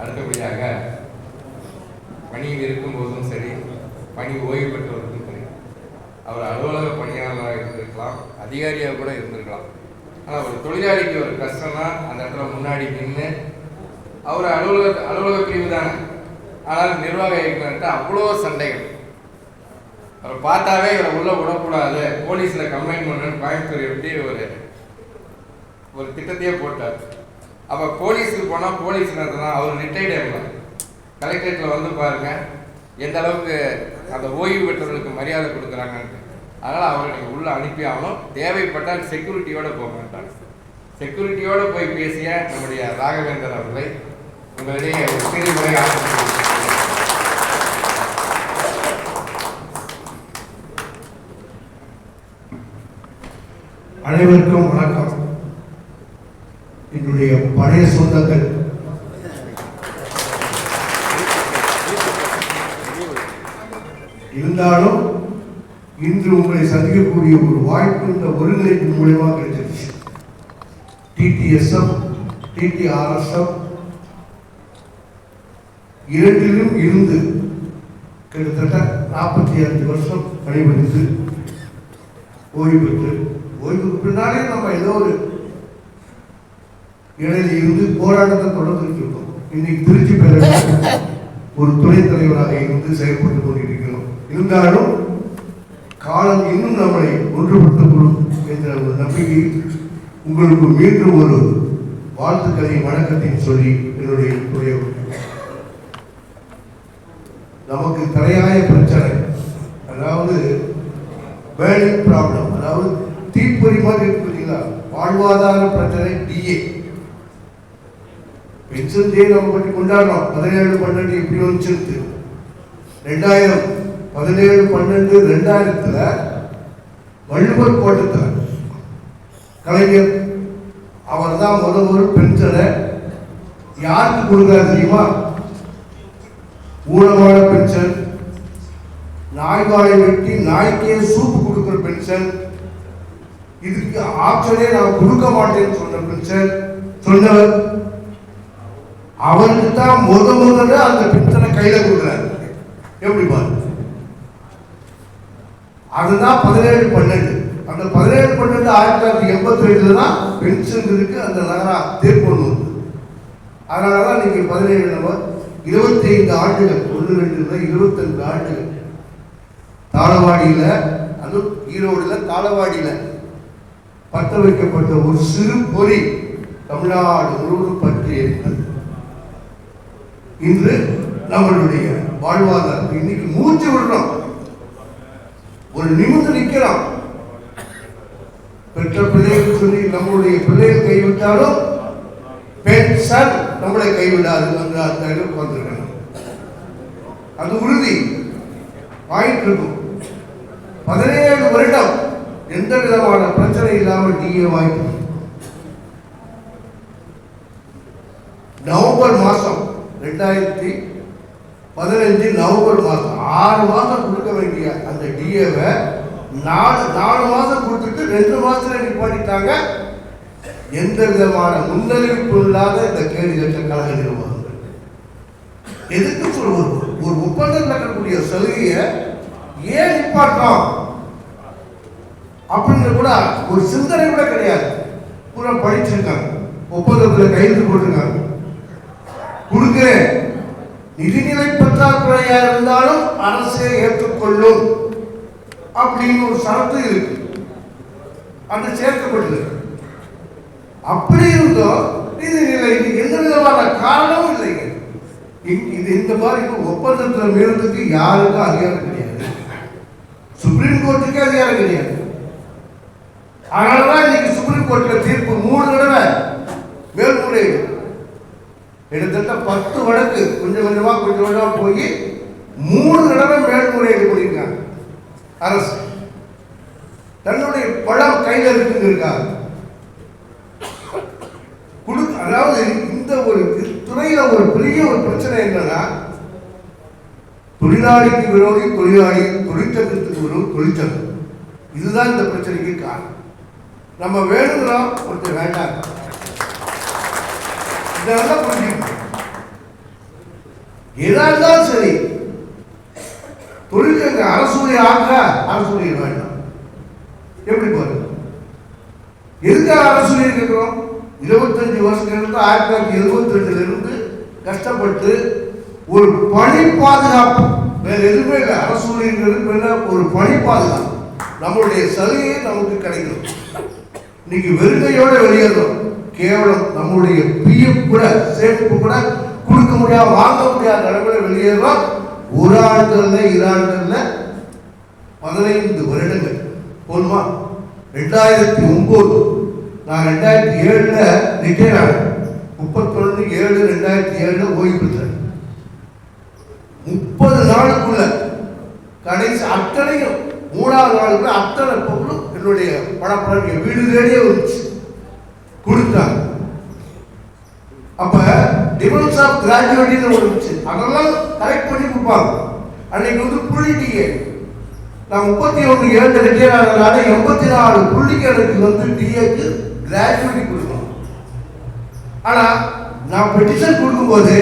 அடுத்தபடியாக பணியில் இருக்கும்போதும் சரி பணி ஓய்வு பெற்றவருக்கும் சரி அவர் அலுவலக பணியாளராக இருந்திருக்கலாம் அதிகாரியாக கூட இருந்திருக்கலாம். ஆனால் ஒரு தொழிலாளிக்கு ஒரு கஷ்டம்னா அந்த இடத்துல முன்னாடி நின்று அவர் அலுவலக அலுவலக பிரிவு தானே. ஆனால் நிர்வாக இயக்குனர்கிட்ட அவ்வளோ சண்டைகள். அவரை பார்த்தாவே இவரை உள்ளே விடக்கூடாது போலீஸில் கம்ப்ளைண்ட் பண்ணுன்னு கோயம்புத்தூர் எப்படி ஒரு ஒரு திட்டத்தையே போட்டார். அப்போ போலீஸுக்கு போனால் போலீஸ் நடத்தினா அவர் ரிட்டையர்ட் ஆகலாம் கலெக்டரேட்டில் வந்து பாருங்க எந்த அளவுக்கு அந்த ஓய்வு பெற்றவர்களுக்கு மரியாதை கொடுக்குறாங்கன்ட்டு. அதனால் அவரை நீங்கள் உள்ளே அனுப்பி ஆகணும். தேவைப்பட்டால் செக்யூரிட்டியோடு போக மாட்டாங்க செக்யூரிட்டியோடு போய் பேசிய நம்முடைய ராகவேந்தர் அவர்களை உங்களிடையே ஒரு சிறு முறை அனைவருக்கும் வணக்கம். என்னுடைய பழைய சொந்தங்கள். இருந்தாலும் இன்று உங்களை சந்திக்கக்கூடிய ஒரு வாய்ப்பு இந்த ஒருங்கிணைப்பு மூலயமா கிடைச்சிருச்சு. டிடிஎஸ்எம் டிடிஆர்எஸ்எம் இரண்டிலும் இருந்து கிட்டத்தட்ட நாற்பத்தி அஞ்சு வருஷம் பணிபுரிந்து ஓய்வு பெற்று ஓய்வுக்கு பின்னாலே நம்ம ஏதோ ஒரு இடையில இருந்து போராட்டத்தை தொடர்ந்துட்டு இருக்கோம். இன்னைக்கு திருச்சி பேரவை ஒரு துணைத் தலைவராக இருந்து செயல்பட்டு கொண்டிருக்கிறோம். இருந்தாலும் காலம் இன்னும் நம்மளை ஒன்றுபடுத்தப்படும் என்ற ஒரு நம்பிக்கை உங்களுக்கு மீண்டும் ஒரு வாழ்த்துக்களை வணக்கத்தையும் சொல்லி என்னுடைய உரையை நமக்கு தலையாய பிரச்சனை. அதாவது பேர்னிங் ப்ராப்ளம் அதாவது தீப்பொறி மாதிரி இருக்கு பார்த்தீங்களா? வாழ்வாதார பிரச்சனை டிஏ பென்ஷன் டே நம்ம பற்றி கொண்டாடுறோம் பதினேழு பன்னெண்டு இப்படி வந்துச்சிருக்கு ரெண்டாயிரம். பதினேழு பன்னெண்டு ரெண்டாயிரத்துல வள்ளுவர் கோட்டத்தில் கலைஞர். அவர் தான் முத ஒரு பென்ஷனை யாருக்கு கொடுக்குறாரு தெரியுமா? ஊனமான பென்ஷன் நாய்வாயை வெட்டி நாய்க்கே சூப்பு கொடுக்குற பென்ஷன் இதுக்கு ஆப்ஷனே நான் கொடுக்க மாட்டேன்னு சொன்ன பென்ஷன் சொன்னவர் அவருக்கு தான் முத முதல்ல அந்த பென்ஷனை கையில கொடுக்குறாரு. எப்படி பாரு? அதுதான் பதினேழு பன்னெண்டு. அந்த பதினேழு பன்னெண்டு ஆயிரத்தி தொள்ளாயிரத்தி எண்பத்தி ரெண்டுல தான் பென்ஷன் அந்த நகரா தீர்ப்பு வந்தது அதனாலதான் நீங்க பதினேழு நம்ம இருபத்தி ஐந்து ஆண்டுகள் ஒன்று ரெண்டு இருபத்தஞ்சு ஆண்டுகள். தாளவாடியில அதுவும் ஈரோடுல தாளவாடியில பத்த வைக்கப்பட்ட ஒரு சிறு பொறி தமிழ்நாடு முழுவதும் பற்றி இருக்கிறது இன்று நம்மளுடைய வாழ்வாதாரம் இன்னைக்கு மூச்சு விடுறோம். ஒரு நிமிந்து நிற்கிறோம். பெற்ற பிள்ளைகள் சொல்லி நம்மளுடைய பிள்ளைகள் கைவிட்டாலும் பென்ஷன் நம்மளை கைவிடாது என்று அந்த அளவுக்கு வந்திருக்கணும் அது உறுதி. வாங்கிட்டு இருக்கும் பதினேழு வருடம் எந்த விதமான பிரச்சனை இல்லாமல் டிஏ வாங்கிட்டு நவம்பர் மாசம் ரெண்டாயிரத்தி பதினஞ்சு நவம்பர் மாதம் ஆறு மாதம் கொடுக்க வேண்டிய அந்த டிஏவை நாலு நாலு மாதம் கொடுத்துட்டு ரெண்டு மாதத்தில் நிப்பாட்டிட்டாங்க. எந்த விதமான முன்னறிவிப்பு இல்லாத இந்த கேள்வி கேட்ட கழக நிர்வாகங்கள். எதுக்கு சொல்லுவோம் ஒரு ஒப்பந்தம் இருக்கக்கூடிய சலுகையை ஏன் நிப்பாட்டோம்? அப்படின்னு கூட ஒரு சிந்தனை கூட கிடையாது. பூரா படிச்சிருக்காங்க. ஒப்பந்தத்தில் கையெழுத்து போட்டிருக்காங்க. கொடுக்கிறேன். நிதிநிலை பற்றாக்குறையா இருந்தாலும் அரசே ஏற்றுக்கொள்ளும் அப்படின்னு ஒரு சரத்து இருக்கு. அது சேர்க்கப்பட்டது அப்படி இருந்தோம் நிதிநிலை எந்த விதமான காரணமும் இல்லைங்க. இது இந்த மாதிரி ஒப்பந்தத்தில் மீறதுக்கு யாருக்கும் அதிகாரம் கிடையாது. சுப்ரீம் கோர்ட்டுக்கே அதிகாரம் கிடையாது. அதனாலதான் இன்னைக்கு சுப்ரீம் கோர்ட்ல தீர்ப்பு மூணு தடவை. மேல்முறையீடு. கிட்டத்தட்ட பத்து வழக்கு கொஞ்சம் கொஞ்சமாக கொஞ்சம் கொஞ்சமாக போய் மூணு தடவை மேல்முறையீடு பண்ணியிருக்காங்க. அரசு. தன்னுடைய பழம் கையில் இருக்குங்கிறதுக்காக. குடு அதாவது இந்த ஒரு துறையில் ஒரு பெரிய ஒரு பிரச்சனை என்னன்னா தொழிலாளிக்கு விரோதி தொழிலாளி தொழிற்சங்கத்துக்கு விரோதி தொழிற்சங்கம். இதுதான் இந்த பிரச்சனைக்கு காரணம். நம்ம வேணுங்கிறோம் ஒருத்தர் வேண்டாம். இதெல்லாம் புரிஞ்சுக்கணும் எதா இருந்தாலும் சரி தொழிற்சங்க அரசூழிய ஆக்க அரசூழிய வேண்டாம். எப்படி பாருங்க எதுக்காக அரசூழியர் கேட்கிறோம்? இருபத்தஞ்சு வருஷத்துல இருந்து ஆயிரத்தி தொள்ளாயிரத்தி எழுபத்தி ரெண்டுல இருந்து கஷ்டப்பட்டு ஒரு பணி பாதுகாப்பு வேற எதுவுமே இல்லை. அரசூழியங்கிறது பேர்ல ஒரு பணி பாதுகாப்பு. நம்மளுடைய சலுகையை நமக்கு கிடைக்கும் இன்னைக்கு வெறுங்கையோட வெளியேறோம் கேவலம் நம்மளுடைய பிஎஃப் கூட சேமிப்பு கூட கொடுக்க முடியாது வாங்க முடியாத அளவில் வெளியேறோம் ஒரு ஆண்டுகள்ல இரு ஆண்டுகள்ல பதினைந்து வருடங்கள். போதுமா? ரெண்டாயிரத்தி ஒன்பது. நான் ரெண்டாயிரத்தி ஏழுல ரிட்டையர் ஆனேன். முப்பத்தொன்று ஏழு ரெண்டாயிரத்தி ஏழுல ஓய்வு பெற்றேன். முப்பது நாளுக்குள்ள கடைசி அத்தனையும் மூணாவது நாளுக்குள்ள அத்தனை பொருளும் என்னுடைய பணப்படம் வீடு தேடியே வந்துச்சு. கொடுத்தாங்க அப்ப டிஃபரன்ஸ் ஆஃப் கிராஜுவேட்டி ஒன்று இருந்துச்சு. அதெல்லாம் கரெக்ட் பண்ணி கொடுப்பாங்க. அன்னைக்கு வந்து புள்ளி நான் முப்பத்தி ஒன்று ஏழு ரிட்டையர் ஆனதுனால எண்பத்தி நாலு புள்ளிக்கு எனக்கு வந்து டிஏக்கு கிராஜுவேட்டி கொடுக்கணும். ஆனா நான் பெட்டிஷன் கொடுக்கும்போது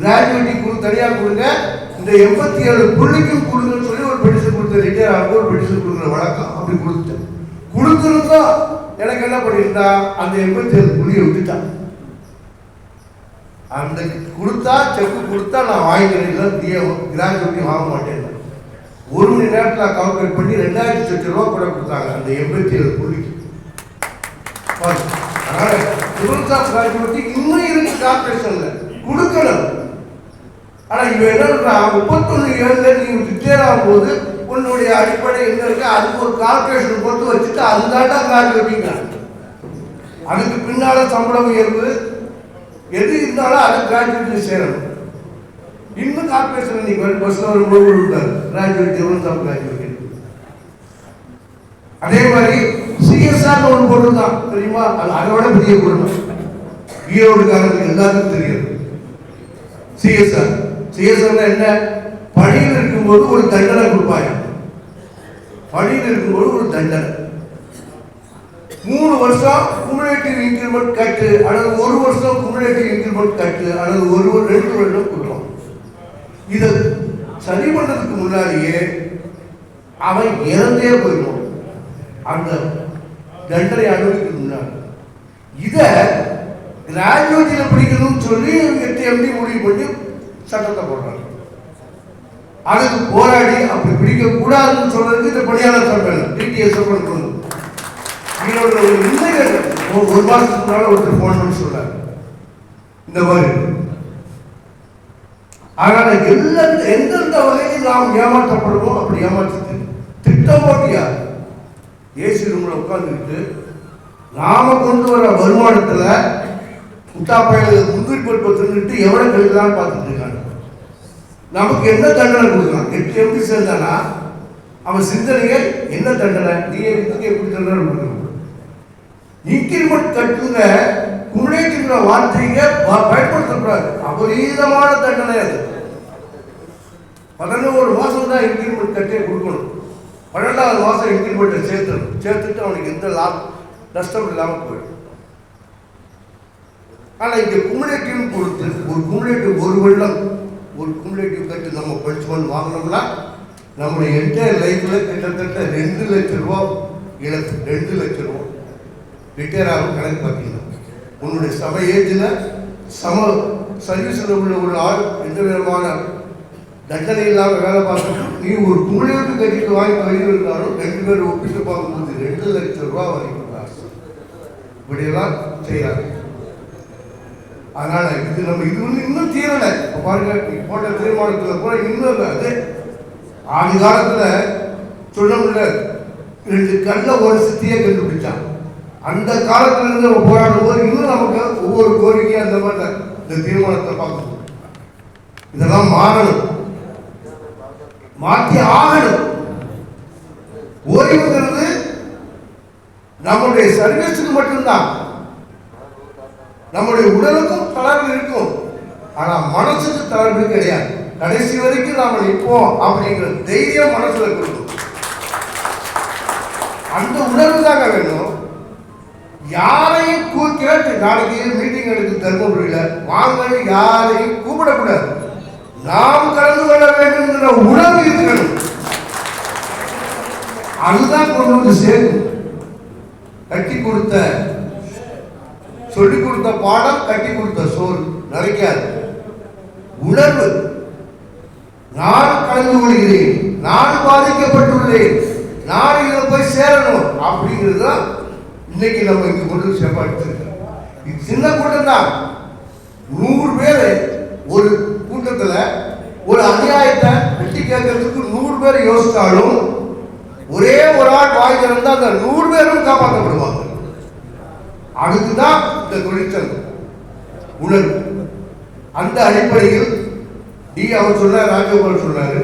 கிராஜுவேட்டி கொடு தனியாக கொடுங்க. இந்த எண்பத்தி ஏழு புள்ளிக்கும் கொடுங்கன்னு சொல்லி ஒரு பெட்டிஷன் கொடுத்த ரிட்டையர் ஆகும் ஒரு பெட்டிஷன் கொடுக்குற வழக்கம். அப்படி கொடுத்துட்டேன். கொடுத்துருந்தா எனக்கு என்ன பண்ணியிருந்தா? அந்த எண்பத்தி ஏழு புள்ளியை விட்டுட்டான். அந்த கொடுத்தா செக்கு கொடுத்தா நான் வாங்கிக்கிறேன் இல்லை டிஏ கிராஜுவேட்டி வாங்க மாட்டேன் ஒரு மணி நேரத்தில் கால்குலேட் பண்ணி ரெண்டாயிரத்தி லட்சம் ரூபா கூட கொடுத்தாங்க அந்த எண்பத்தி ஏழு புள்ளிக்கு. பாருங்க. அதனால டிஃபரன்ஸ் கிராஜுவேட்டி இன்னும் இருக்கு கார்பரேஷன்ல கொடுக்கணும். ஆனா இவன் என்ன பண்றான்? முப்பத்தொன்னு ஏழுல நீ ரிட்டையர் ஆகும்போது உன்னுடைய அடிப்படை என்ன இருக்கு? அதுக்கு ஒரு கார்பரேஷன் கொடுத்து வச்சுட்டு அதுதான்டா கிராஜுவேட்டிங்க அதுக்கு பின்னால சம்பளம் உயர்வு. எது இருந்தாலும் அது கிராஜுவேட் சேரணும். இன்னும் கார்பரேஷன் நீங்க பஸ்ல ஒரு முழு கொடுத்தாரு கிராஜுவேட் எவ்வளவு தான் கிராஜுவேட் அதே மாதிரி சிஎஸ்ஆர் ஒன்று போட்டுருந்தான் தெரியுமா? அது அதோட பெரிய குடும்பம் ஈரோடுக்காரங்களுக்கு எல்லாருக்கும் தெரியும். சிஎஸ்ஆர் சிஎஸ்ஆர் என்ன? பணியில் இருக்கும்போது ஒரு தண்டனை கொடுப்பாங்க. பணியில் இருக்கும்போது ஒரு தண்டனை. மூணு வருஷம் குமுலேட்டிவ் இன்க்ரிமெண்ட் கட்டு அல்லது ஒரு வருஷம் குமுலேட்டிவ் இன்க்ரிமெண்ட் கட்டு அல்லது ஒரு ஒரு ரெண்டு வருடம் குற்றம். இதை சரி பண்ணுறதுக்கு முன்னாடியே அவன் இறந்தே போயிடும் அந்த தண்டனை அனுபவிக்கு முன்னாடி. இதை கிராஜுவேட்டில் படிக்கணும்னு சொல்லி எட்டு எம்டி முடிவு பண்ணி சட்டத்தை போடுறாங்க. அதுக்கு போராடி அப்படி பிடிக்க கூடாதுன்னு சொல்றதுக்கு இந்த பணியாளர் சம்பளம் டிடிஎஸ் பண்ணணும் ஈரோடு ஒரு இல்லைகள் ஒரு ஒரு மாசத்துக்கு முன்னால ஒருத்தர் போன் பண்ணி சொல்றாரு. இந்த மாதிரி. ஆனால் எல்லா எந்தெந்த வகையில் நாம் ஏமாற்றப்படுவோம் அப்படி ஏமாற்றி திட்டம் போட்டியா? ஏசி ரூம்ல உட்கார்ந்துக்கிட்டு நாம கொண்டு வர வருமானத்துல முட்டா பயலுக்கு முந்திரி பருப்பை தின்னுட்டு எவ்வளவு பார்த்துட்டு இருக்காங்க. நமக்கு என்ன தண்டனை கொடுக்கலாம்? எப்படி எப்படி சேர்ந்தானா அவன் சிந்தனையை என்ன தண்டனை? நீ இதுக்கு எப்படி தண்டனை கொடுக்கணும்? இன்கிரிமெண்ட் கட்டுங்க குமுலேட்டிவ்ல வார்த்தைங்க பயன்படுத்தக்கூடாது. அபரீதமான தண்டனை அது. பதினோரு மாசம் தான் இன்கிரிமெண்ட் கட்டே கொடுக்கணும். பன்னெண்டாவது மாசம் இன்கிரிமெண்ட்டை சேர்த்துணும். சேர்த்துட்டு அவனுக்கு எந்த லாபம் நஷ்டம் இல்லாமல் போயிடும். ஆனால் இங்கே குமுலேட்டிவ் கொடுத்து ஒரு குமுலேட்டிவ் ஒரு வெள்ளம். ஒரு குமுலேட்டிவ் கட்டு நம்ம படிச்சுக்கொண்டு வாங்கினோம்னா நம்முடைய என்டையர் லைஃப்பில் கிட்டத்தட்ட ரெண்டு லட்ச ரூபா இழப்பு ரெண்டு லட்ச ரூபா. ரிட்டையர் ஆகும் கணக்கு பார்த்தீங்கன்னா. உன்னுடைய சம ஏஜில் சம சர்வீஸில் உள்ள ஒரு ஆள் எந்த விதமான தண்டனை இல்லாமல் வேலை பார்க்கணும். நீ ஒரு குமுலேட்டு கட்டிட்டு வாங்கி வெளியில் இருந்தாலும் ரெண்டு பேர் ஒப்பிட்டு பார்க்கும்போது ரெண்டு லட்ச ரூபா வரைக்கும் காசு. இப்படியெல்லாம் செய்யறாங்க. அதனால இது நம்ம இது வந்து இன்னும் தீரலை. இப்போ பாருங்க போட்ட தீர்மானத்தில் கூட இன்னும் இல்லை. அது ஆதி காலத்துல சொல்ல ரெண்டு கண்ணில் ஒரு சித்தியை கண்டுபிடிச்சான். அந்த காலத்துல இருந்து நம்ம போராடும் போது இன்னும் நமக்கு ஒவ்வொரு கோரிக்கையும் அந்த மாதிரி இந்த தீர்மானத்தை பார்க்கணும் இதெல்லாம் மாறணும். மாற்றி ஆகணும். ஓய்வுங்கிறது நம்முடைய சர்வீஸுக்கு மட்டும்தான். நம்முடைய உடலுக்கும் தளர்வு இருக்கும். ஆனா மனசுக்கு தளர்வு கிடையாது. கடைசி வரைக்கும் நாம நிற்போம் அப்படிங்கிற தைரியம் மனசுல கொடுக்கும் அந்த உணர்வு தாங்க வேணும். யாரையும் கூ கேட்டு நாளைக்கு மீட்டிங் எடுத்து தருமபுரியில வாங்கன்னு யாரையும் கூப்பிடக்கூடாது. நாம் கலந்து கொள்ள வேண்டும் உணர்வு இருக்கணும் அதுதான் கொண்டு வந்து சேர்க்கும். கட்டி கொடுத்த சொல்லி கொடுத்த பாடம் கட்டி கொடுத்த சோறு. நிறைக்காது உணர்வு. நான் கலந்து கொள்கிறேன். நான் பாதிக்கப்பட்டுள்ளேன். நான் இதில் போய் சேரணும். அப்படிங்கிறது தான் இன்னைக்கு நம்ம இங்கே கொண்டு சேர்ப்பாடுத்திருக்கிறோம் இது சின்ன கூட்டம் தான் நூறு பேர் ஒரு கூட்டத்தில் ஒரு அநியாயத்தை வெட்டி கேட்கறதுக்கு நூறு பேர் யோசித்தாலும் ஒரே ஒரு ஆள் வாய் அந்த நூறு பேரும் காப்பாற்றப்படுவாங்க அதுதான் இந்த தொழிற்சங்கம் உணர்வு அந்த அடிப்படையில் டி அவர் சொன்னார் ராஜகோபால் சொன்னாரு.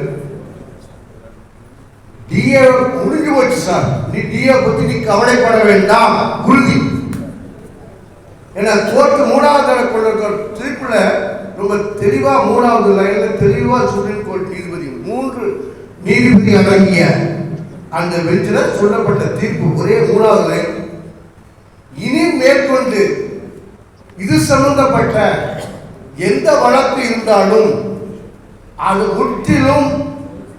டிஏ முடிஞ்சு போச்சு சார். நீ டிஏ பத்தி நீ கவலைப்பட வேண்டாம் உறுதி. ஏன்னா தோற்று மூணாவது தடவை கொண்டு திருப்பில் ரொம்ப தெளிவாக மூணாவது லைன்ல தெளிவாக சுப்ரீம் கோர்ட் நீதிபதி மூன்று நீதிபதி அடங்கிய அந்த பெஞ்சில் சொல்லப்பட்ட தீர்ப்பு ஒரே மூணாவது லைன் இனி மேற்கொண்டு இது சம்பந்தப்பட்ட எந்த வழக்கு இருந்தாலும் அது முற்றிலும்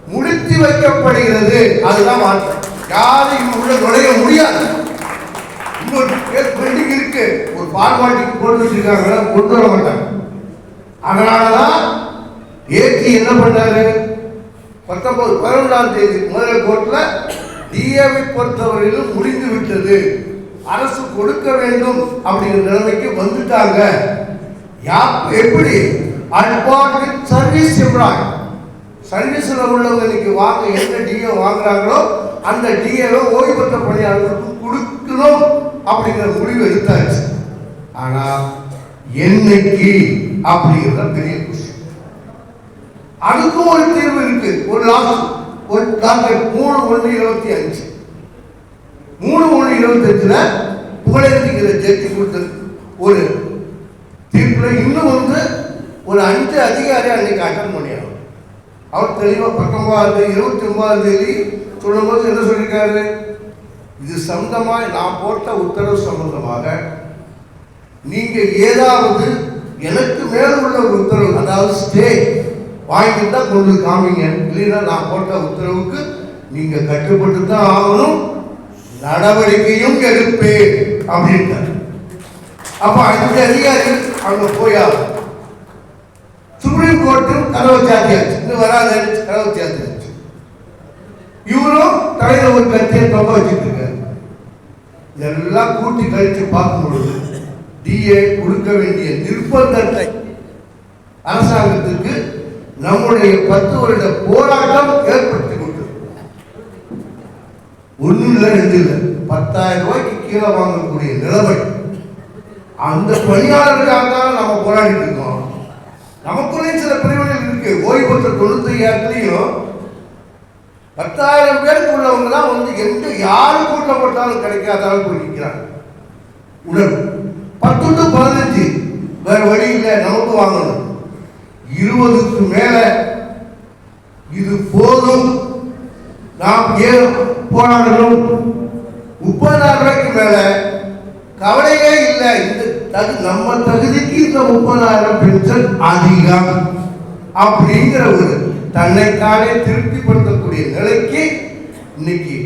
முடித்து வைக்கப்படுகிறது. அதுதான் மாற்றம். யாரும் உள்ள நுழைய முடியாது. பெண்டிங் இருக்கு. ஒரு ஃபார்மாலிட்டிக்கு போட்டு வச்சிருக்காங்க. கொண்டு வர மாட்டாங்க. அதனாலதான் ஏற்றி என்ன பண்ணாரு? பத்தொன்பது பதினொன்றாம் தேதி முதல் கோர்ட்ல டிஏவை பொறுத்தவரையிலும் முடிந்து விட்டது அரசு கொடுக்க வேண்டும் அப்படிங்கிற நிலைமைக்கு வந்துட்டாங்க. எப்படி? அன்பார்ட் சர்வீஸ் எம்ப்ளாய் சர்வீஸ்ல உள்ளவங்க இன்னைக்கு வாங்க எந்த டிஏ வாங்குறாங்களோ அந்த டிஏவை ஓய்வு பெற்ற பணியாளர்களுக்கு கொடுக்கணும் அப்படிங்கிற முடிவு எடுத்தாச்சு. ஆனா என்னைக்கு அப்படிங்கிறத பெரிய விஷயம் அதுக்கும் ஒரு தீர்வு இருக்கு. ஒரு லாஸ்ட் ஒரு டாக்டர் மூணு ஒன்று இருபத்தி அஞ்சு. மூணு மூணு இருபத்தஞ்சுல புகழேந்திங்கிற ஜட்ஜி கொடுத்த ஒரு தீர்ப்புல இன்னும் வந்து ஒரு அஞ்சு அதிகாரி அன்னைக்கு அட்டன் பண்ணியாகும் அவர் தெளிவாக பத்தொன்பதாம் தேதி இருபத்தி ஒன்பதாம் தேதி சொல்லும்போது என்ன சொல்லியிருக்காரு? இது சொந்தமாக நான் போட்ட உத்தரவு சம்பந்தமாக நீங்கள் ஏதாவது எனக்கு மேல உள்ள ஒரு உத்தரவு அதாவது ஸ்டே வாங்கிட்டா கொண்டு காமிங்க. இல்லைன்னா நான் போட்ட உத்தரவுக்கு நீங்கள் கட்டுப்பட்டு தான் ஆகணும். நடவடிக்கையும் எடுப்பேன் அப்படின்ட்டார் அப்ப அஞ்சு அதிகாரி அங்க போயாகும். சுப்ரீம் கோர்ட்டும் கதவை சாத்தியாச்சு இன்னும் வராது கதவை சாத்தியாச்சு இவரும் தலையில ஒரு கத்தியை தொங்க வச்சுட்டு இருக்காரு இதெல்லாம் கூட்டி கழிச்சு பார்க்கும் பொழுது டிஏ கொடுக்க வேண்டிய நிர்பந்தத்தை அரசாங்கத்துக்கு நம்முடைய பத்து வருட போராட்டம் ஏற்படும் ஒன்றும் இல்லை இது இல்லை பத்தாயிரம் ரூபாய்க்கு கீழே வாங்கக்கூடிய நிலைமை. அந்த பணியாளருக்காக தான் நம்ம போராடிட்டு இருக்கோம். நமக்குள்ளே சில பிரிவுகள் இருக்கு. ஓய்வு பெற்ற தொண்ணூத்தி பத்தாயிரம் பேருக்கு உள்ளவங்க தான் வந்து எந்த யாரு கூட்டம் போட்டாலும் கிடைக்காத அளவுக்கு போய் நிற்கிறாங்க உடல் பத்து டு பதினஞ்சு. வேற வழி இல்லை. நமக்கு வாங்கணும். இருபதுக்கு மேல இது போதும். நாம் ஏன் போராடணும் முப்பதாயிரம் ரூபாய்க்கு மேல கவலையே இல்லை. இந்த தகு நம்ம தகுதிக்கு இந்த முப்பதாயிரம் பென்ஷன் அதிகம். அப்படிங்கிற ஒரு தன்னைத்தானே திருப்திப்படுத்தக்கூடிய நிலைக்கு இன்னைக்கு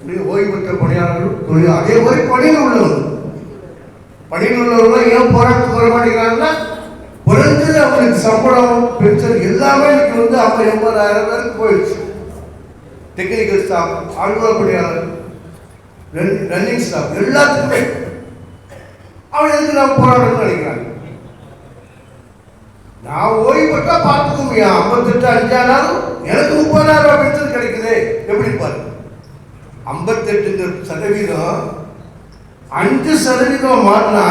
இன்னைக்கு ஓய்வு பெற்ற பணியாளர்கள் தொழில் அதே மாதிரி பணியில் உள்ளவங்க. பணியில் உள்ளவங்க ஏன் போராட்டத்துக்கு வர மாட்டேங்கிறாங்கன்னா குறைஞ்சது அவங்களுக்கு சம்பளம் பென்ஷன் எல்லாமே இன்னைக்கு வந்து ஐம்பது எண்பதாயிரம் பேருக்கு போயிடுச்சு. டெக்னிக்கல் ஸ்டாஃப் அலுவலக பணியாளர் ரன்னிங் ஸ்டாஃப் எல்லாத்துக்குமே அவன் எதுக்கு நான் போராடணும்னு நினைக்கிறாங்க? நான் ஓய்வு பெற்றா பார்த்துக்கோங்க ஐம்பத்தெட்டு அஞ்சானாலும் எனக்கு முப்பதாயிரம் ரூபாய் பென்ஷன் கிடைக்குது. எப்படி பாரு? ஐம்பத்தெட்டு சதவீதம் அஞ்சு சதவீதம் மாறினா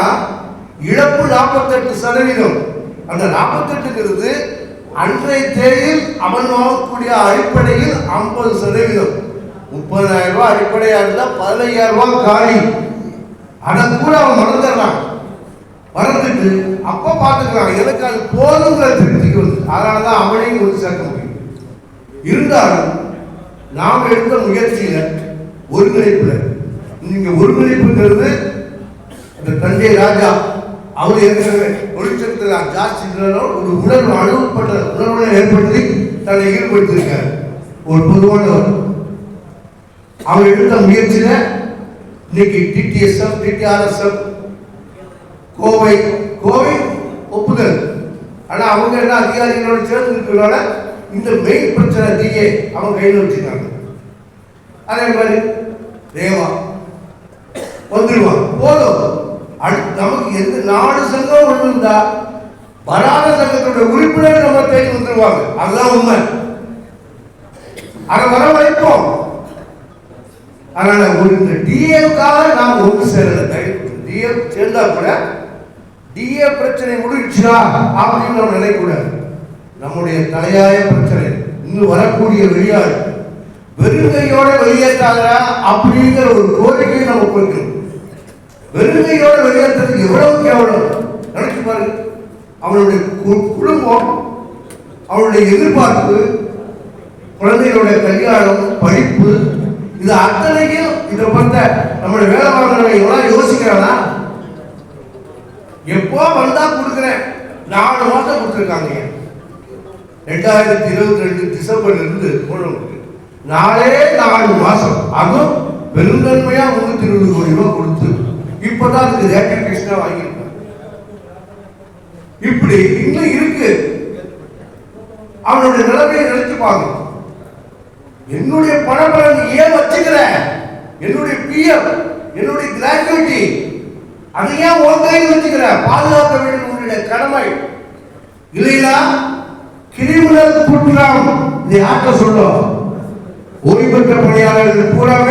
இழப்பு நாற்பத்தெட்டு சதவீதம். அந்த நாற்பத்தெட்டுங்கிறது அன்றைய தேதியில் அவன் வாங்கக்கூடிய அடிப்படையில் ஐம்பது சதவீதம். முப்பதாயிரம் ரூபாய் அடிப்படையா இருந்தா பதினையாயிரம் ரூபாய் காலி. அதை கூட அவன் மறந்துடுறான். மறந்துட்டு அப்ப பார்த்துக்கிறான் எனக்கு அது போதுங்கிற திருப்திக்கு வந்து அதனால தான் அவனையும் வந்து சேர்க்க முடியும். இருந்தாலும் நாம் எடுத்த முயற்சியில ஒருங்கிணைப்புல நீங்க ஒருங்கிணைப்புங்கிறது இந்த தஞ்சை ராஜா அவர் ஏற்கனவே ஒளிச்சத்தில் ஜாஸ்தி ஒரு உணர்வு அனுபவப்பட்ட உணர்வுகளை ஏற்படுத்தி தன்னை ஈடுபடுத்தியிருக்கார். ஒரு பொதுவானவர். அவர் எடுத்த முயற்சியில இன்னைக்கு டிடிஎஸ்எம் டிடிஆர்எஸ்எம் கோவை கோவை ஒப்புதல். ஆனால் அவங்க என்ன அதிகாரிகளோட சேர்ந்து இருக்கிறனால இந்த மெயின் பிரச்சனை டிஏ அவங்க கையில் வச்சுருக்காங்க அதே மாதிரி ரேவா. வந்துடுவான் போதும். அடுத்து நமக்கு எந்த நாலு சங்கம் ஒன்று இருந்தா வராத சங்கத்தோட உறுப்பினர் நம்ம தேடி வந்துருவாங்க. அதுதான் உண்மை. அதை வர வைப்போம். அதனால ஒரு இந்த டிஎம்காக நாம் ஒன்று சேரல. டிஎம் சேர்ந்தா கூட டிஏ பிரச்சனை முடிஞ்சுனா அப்படின்னு நம்ம நினைக்கூடாது நம்முடைய தலையாய பிரச்சனை. இன்னும் வரக்கூடிய வெளியாடு வெறுங்கையோட வெளியேற்றாதா அப்படிங்கிற ஒரு கோரிக்கையை நம்ம கொடுக்கணும். வெறுமையோடு வெளியேற்றது எவ்வளவு கேவலம் நினைச்சு பாருங்க அவனுடைய கு- குடும்பம் அவனுடைய எதிர்பார்ப்பு குழந்தைகளுடைய கல்யாணம் படிப்பு இது அத்தனையும் இதை பார்த்த நம்மளுடைய வேலை வாங்குறவங்க எவ்வளவு யோசிக்கிறானா எப்போ வந்தா கொடுக்குறேன்? நாலு மாசம் கொடுத்துருக்காங்க. ரெண்டாயிரத்தி இருபத்தி ரெண்டு டிசம்பர்ல இருந்து போனவங்களுக்கு நாலே நாலு மாசம். அதுவும் பெருந்தன்மையா முன்னூத்தி இருபது கோடி ரூபாய் கொடுத்து இப்பதான் அதுக்கு ரேட்டிபிகேஷனா வாங்கியிருக்காங்க இப்படி இன்னும் இருக்கு. அவனுடைய நிலைமையை நினைச்சு பார்க்கணும் என்னுடைய பணபலன் ஏன் வச்சுக்கிற? என்னுடைய பிஎஃப் என்னுடைய கிராஜுவிட்டி அதை ஏன் உன் கையில் வச்சுக்கிற? பாதுகாக்க வேண்டும் உன்னுடைய கடமை. இல்லையா கிரிமினல் குற்றம். இதை யார்கிட்ட சொல்லும்? ஓய்வு பெற்ற பணியாளர்கள் பூராவே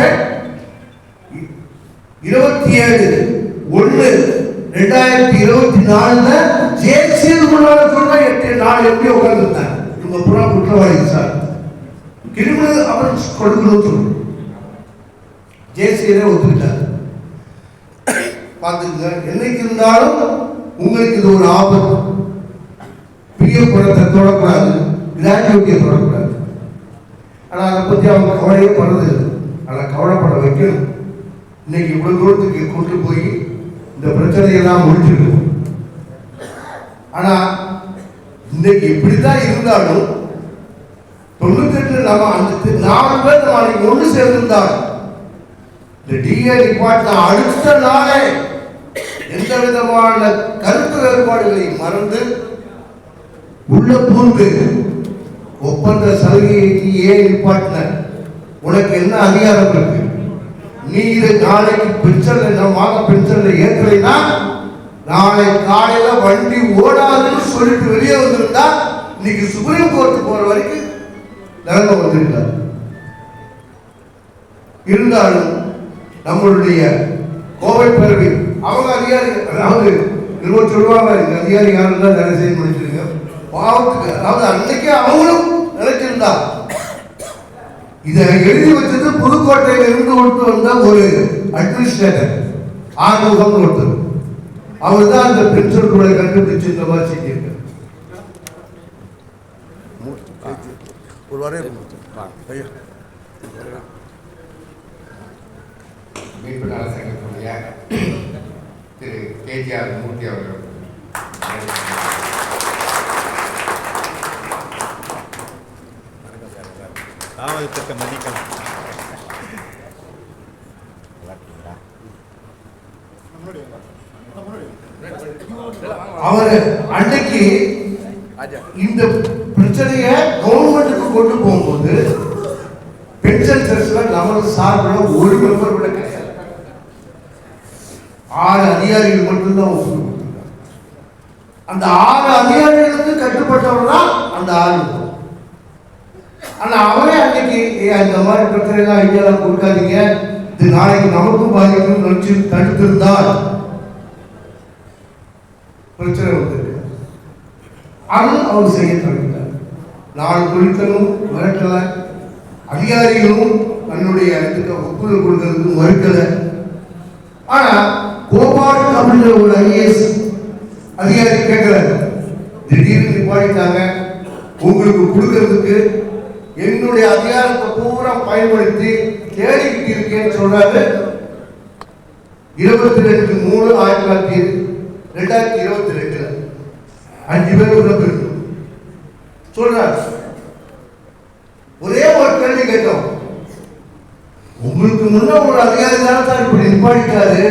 இருபத்தி ஏழு ஒன்று ரெண்டாயிரத்தி இருபத்தி நாலுல ஜேசியில் முன்னால சொன்னா எட்டு நாலு எப்படி உட்கார்ந்துருந்தாங்க இவங்க புறா குற்றவாளி சார். கிரிமினல் அவன் கொடுக்கணும் சொல்லணும் ஜேசியரே ஒத்துக்கிட்டார். பார்த்துக்கங்க. என்னைக்கு இருந்தாலும் உங்களுக்கு இது ஒரு ஆபத்து. பிரிய படத்தை தொடக்கூடாது. கிராஜுவேட்டியை தொடக்கூடாது. ஆனால் அதை பற்றி அவங்க கவலையே படுறது ஆனால் கவலைப்பட வைக்கணும். இன்னைக்கு இவ்வளவு தூரத்துக்கு கொண்டு போய் இந்த பிரச்சனையெல்லாம் முடிச்சிருக்கோம் ஆனா இன்னைக்கு எப்படிதான் இருந்தாலும் தொண்ணூத்தெட்டுல நம்ம அந்த நாலு பேர் நம்ம அன்னைக்கு ஒன்று சேர்ந்திருந்தாங்க. இந்த டிஏ டிபார்ட்மெண்ட் அடுத்த நாளே எந்த விதமான கருத்து வேறுபாடுகளை மறந்து உள்ள பூந்து ஒப்பந்த சலுகையை ஏன் நிப்பாட்டின உனக்கு என்ன அதிகாரம் இருக்கு? நீ இதை நாளைக்கு பென்ஷன்ல நம்ம மாத பென்ஷன்ல ஏற்றலைன்னா நாளை காலையில வண்டி ஓடாதுன்னு சொல்லிட்டு வெளியே வந்திருந்தா இன்னைக்கு சுப்ரீம் கோர்ட் போற வரைக்கும் நிலைமை வந்திருக்காரு இருந்தாலும் நம்மளுடைய கோவை பேரவை அவங்க அதிகாரி அதாவது இன்னொரு சொல்லுவாங்க இந்த அதிகாரி யாரும் தான் வேலை செய்ய முடிச்சிருங்க பாவத்துக்கு அதாவது அன்னைக்கே அவங்களும் நினைச்சிருந்தா இதை எழுதி வச்சது புதுக்கோட்டையில இருந்து கொண்டு வந்த ஒரு அட்மினிஸ்ட்ரேட்டர் ஆறுமுகம் ஒருத்தர். அவர் தான் அந்த கூட கண்டுபிடிச்சு இந்த மாதிரி செஞ்சிருக்காரு. ஒரு ஐயா. மீட்பு நல சங்கத்துடைய திரு கேஜிஆர் மூர்த்தி அவர்கள். தாமதத்துக்கு மன்னிக்கலாம் அவர் அன்னைக்கு இந்த பிரச்சனைய கவர்மெண்ட்டுக்கு கொண்டு போகும்போது பென்ஷன் சர்ச்ல நமது சார்பில் ஒரு மெம்பர் கூட கிடையாது. ஆறு அதிகாரிகள் மட்டும்தான் அந்த ஆறு அதிகாரிகளுக்கு கட்டுப்பட்டவர் தான் அந்த ஆறு ஆனா அவரே அன்னைக்கு இந்த மாதிரி பிரச்சனை எல்லாம் ஐடியாலாம் கொடுக்காதீங்க. இது நாளைக்கு நமக்கும் பாதிக்கும் நினைச்சு தடுத்திருந்தால் பிரச்சனை வந்திருக்கு. ஆனால் அவர் செய்ய தொடங்கினார் நாலு குறித்தலும் மிரட்டல. அதிகாரிகளும் தன்னுடைய இதுக்கு ஒப்புதல் கொடுக்கறதுக்கு மறுக்கல. ஆனா கோபால் அப்படிங்கிற ஒரு ஐஏஎஸ் அதிகாரி கேட்கிறாரு. திடீர்னு நிப்பாடிட்டாங்க உங்களுக்கு கொடுக்கறதுக்கு என்னுடைய அதிகாரத்தை பூரா பயன்படுத்தி தேடிக்கிட்டு இருக்கேன்னு சொல்றாரு. இருபத்தி ரெண்டு மூணு ஆயிரத்தி தொள்ளாயிரத்தி ரெண்டாயிரத்தி இருபத்தி ரெண்டுல. அஞ்சு பேர் உள்ள போயிருக்கோம் ஒரே ஒரு கேள்வி கேட்டோம். உங்களுக்கு முன்ன ஒரு அதிகாரி தானே சார் இப்படி நிப்பாட்டிட்டாரு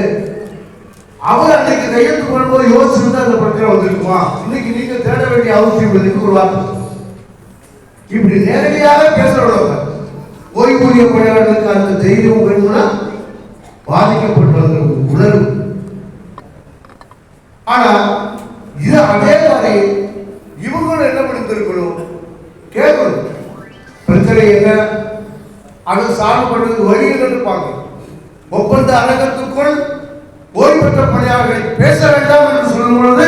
அவர் அன்னைக்கு கையெழுத்து போடும்போது யோசிச்சுட்டு அந்த பிரச்சனை வந்திருக்குமா? இன்னைக்கு நீங்க தேட வேண்டிய அவசியம் இல்லைன்னு ஒரு வார்த்தை. இப்படி நேரடியாக பேசுறவங்க ஓய்வூதிய பணியாளர்களுக்கு அந்த தைரியம் வேணும்னா பாதிக்கப்பட்டவங்க உணர்வு ஆனா இது அதே மாதிரி இவங்களும் என்ன பண்ணிருக்கணும் கேட்கணும். பிரச்சனை என்ன? அது சால்வ் பண்ணுறது வழி என்னன்னு பார்க்கணும் ஒப்பந்த அரங்கத்துக்குள் ஓய்வு பெற்ற பணியாளர்களை பேச வேண்டாம் என்று சொல்லும் பொழுது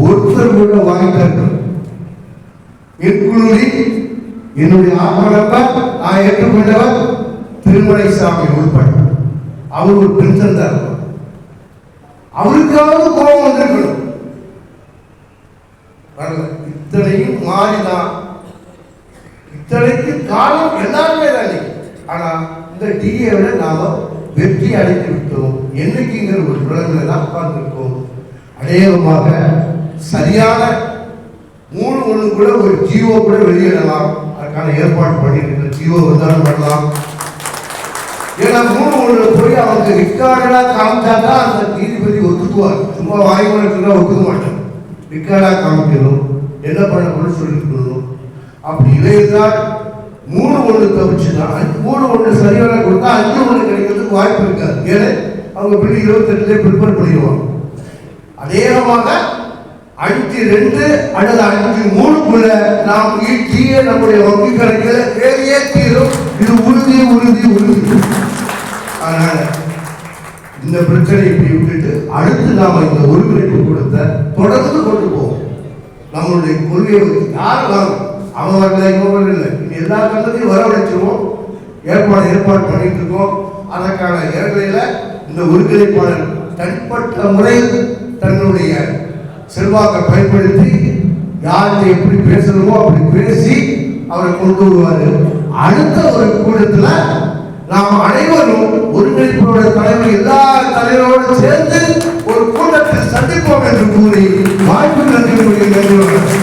ஒருத்தர் கூட வாங்கிட்டார்கள் இன்குளுடி என்னுடைய ஆத்மரப்ப நான் ஏற்றுக்கொண்டவர் திருமலை சாமி உள்பட. அவர் ஒரு பெண் தந்தார். அவருக்காவது கோபம் வந்திருக்கணும். வரல. இத்தனையும் மாறிதான். இத்தனைக்கு காலம் எல்லாருமே தான். ஆனா இந்த டிஏவில் விட நாம வெற்றி அடைத்து விட்டோம். என்னைக்குங்கிற ஒரு நிலைமையில தான் உட்கார்ந்துருக்கோம். அநேகமாக சரியான மூணு ஒன்று கூட ஒரு ஜியோ கூட வெளியிடலாம். அதுக்கான ஏற்பாடு பண்ணிட்டு ஜியோ வந்தாலும் பண்ணலாம். ஏன்னா மூணு ஒண்ணு போய் அவங்க ரிக்கார்டா காமிச்சாக்கா அந்த நீதிபதி ஒத்துக்குவார். சும்மா வாய்மொழி ஒத்துக்க மாட்டேன் ரிக்கார்டா காமிக்கணும். என்ன பண்ணணும்னு சொல்லிருக்கணும் அப்படி இல்லையென்றால் மூணு ஒன்று தவிச்சுன்னா மூணு ஒன்று சரியான கொடுத்தா அஞ்சு ஒன்று கிடைக்கிறதுக்கு வாய்ப்பு இருக்காது. ஏன்னா அவங்க பிள்ளை இருபத்தெட்டுலேயே ப்ரிப்பேர் பண்ணிடுவாங்க. அநேகமாக அஞ்சு ரெண்டு அல்லது அஞ்சு மூணுக்குள்ள நாம் ஈட்டிய நம்முடைய வங்கி கணக்கில் வேலையே தீரும் இது உறுதி உறுதி உறுதி. அதனால இந்த பிரச்சனை இப்படி விட்டுட்டு அடுத்து நாம் இந்த ஒருங்கிணைப்பு கொடுத்த தொடர்ந்து கொண்டு போவோம். நம்மளுடைய கொள்கையை யார் வாங்க அவன் வரல இவன் வரல. இனி எல்லா கண்டத்தையும் வரவழைச்சிருவோம். ஏற்பாடு ஏற்பாடு பண்ணிட்டு இருக்கோம். அதற்கான ஏற்கனவே இந்த ஒருங்கிணைப்பாளர் தனிப்பட்ட முறையில் தன்னுடைய செல்வாக்கை பயன்படுத்தி யார்கிட்ட எப்படி பேசணுமோ அப்படி பேசி அவரை கொண்டு வருவார். அடுத்த ஒரு கூட்டத்தில் நாம் அனைவரும் ஒருங்கிணைப்போட தலைவர் எல்லா தலைவரோடு சேர்ந்து ஒரு கூட்டத்தில் சந்திப்போம் என்று கூறி வாய்ப்பு நன்றி கூறி நன்றி.